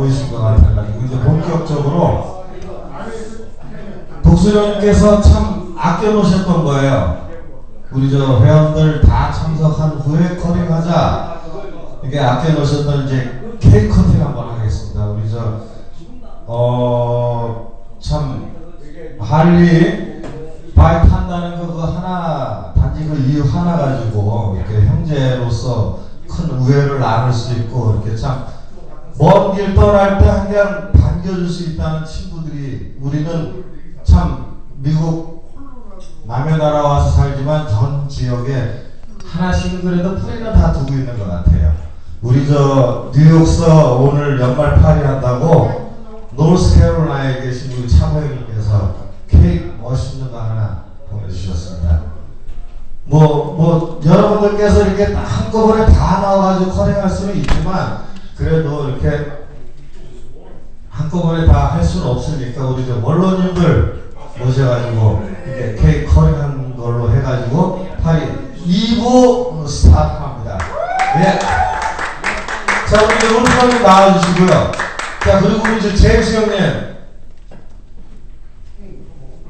보이신 것 같아가지고 이제 본격적으로 독수령께서 참 아껴놓으셨던 거예요. 우리 저 회원들 다 참석한 후에 커링하자 이게 아껴놓으셨던 이제 케이크 커팅 한번 하겠습니다. 우리 저 어 참 할리 바이크 탄다는 거 그거 하나 단지 그 이유 하나 가지고 이렇게 형제로서 큰 우애를 나눌 수 있고 이렇게 참 먼 길 떠날 때 그냥 반겨줄 수 있다는 친구들이 우리는 참 미국 남의 나라 와서 살지만 전 지역에 하나씩은 그래도 뿌리는 다 두고 있는 것 같아요. 우리 저 뉴욕서 오늘 연말 파리 한다고 노스캐롤라이나에 계신 우리 차보영님께서 케이크 멋있는 거 하나 보내주셨습니다. 뭐, 뭐, 여러분들께서 이렇게 딱 한꺼번에 다 나와가지고 커링할 수는 있지만, 그래도 이렇게 한꺼번에 다 할 수는 없으니까, 우리 저 원로님들 모셔가지고, 이렇게 케이크 커링한 걸로 해가지고, 파리 2부 스타트합니다. 예. 자, 우리 울프님 나와주시고요. 자, 그리고 우리 저 제임스 형님.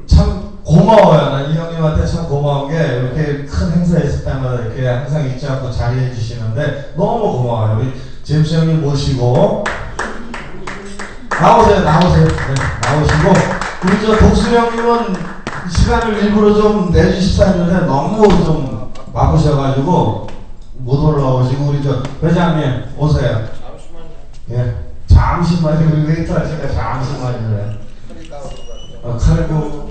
참 고마워요. 난이 형님한테 참 고마운 게 이렇게 큰 행사 있을 때마다 이렇게 항상 잊지 않고 자리해 주시는데 너무 고마워요. 우리 제임스 형님 모시고 나오세요, 나오세요. 네, 나오시고 우리 저 독수 형님은 시간을 일부러 좀 내주시다 했는데 너무 좀 바쁘셔가지고 못 올라오시고 우리 저 회장님 오세요. 예, 잠시만요. 우리 웨이터 하시니까 잠시만요. 어, 칼고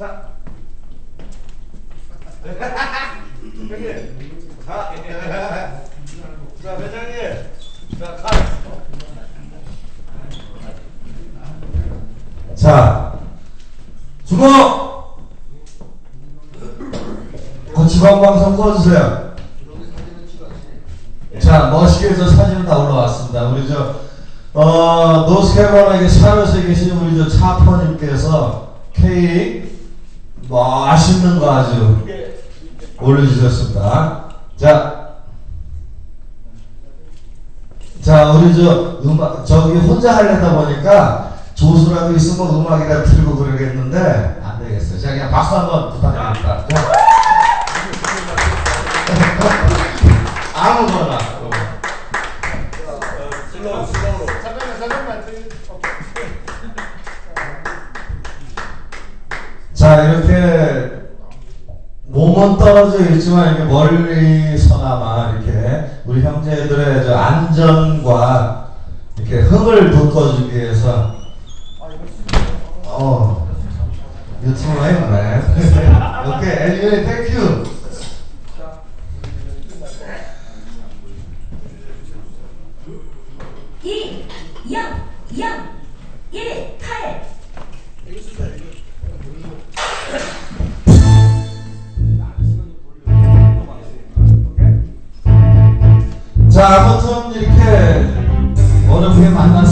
자. 형님. 자. 자, 회장님. 자, 칼. 자. 주먹! 고치방방송 꺼주세요. 자, 멋있게 저 사진은 다 올라왔습니다. 우리 저, 어, 노스캐롤라이나 샤롯에 계신 우리 저 차퍼님께서 케이크 맛있는 거 아주 올려주셨습니다. 자, 자, 우리 저 음악, 저기 혼자 하려다 보니까 조수라도 있으면 음악이라 틀고 그러겠는데 안 되겠어요. 자, 그냥 박수 한번 부탁드립니다. 자, 이렇게 몸은 떨어져 있지만 이렇게 멀리서나마 이렇게 우리 형제들의 저 안전과 이렇게 흥을 돋궈주기 위해서 어 유튜브 했네. 오케이, anyway. 자 아무튼 이렇게 어렵게 만나서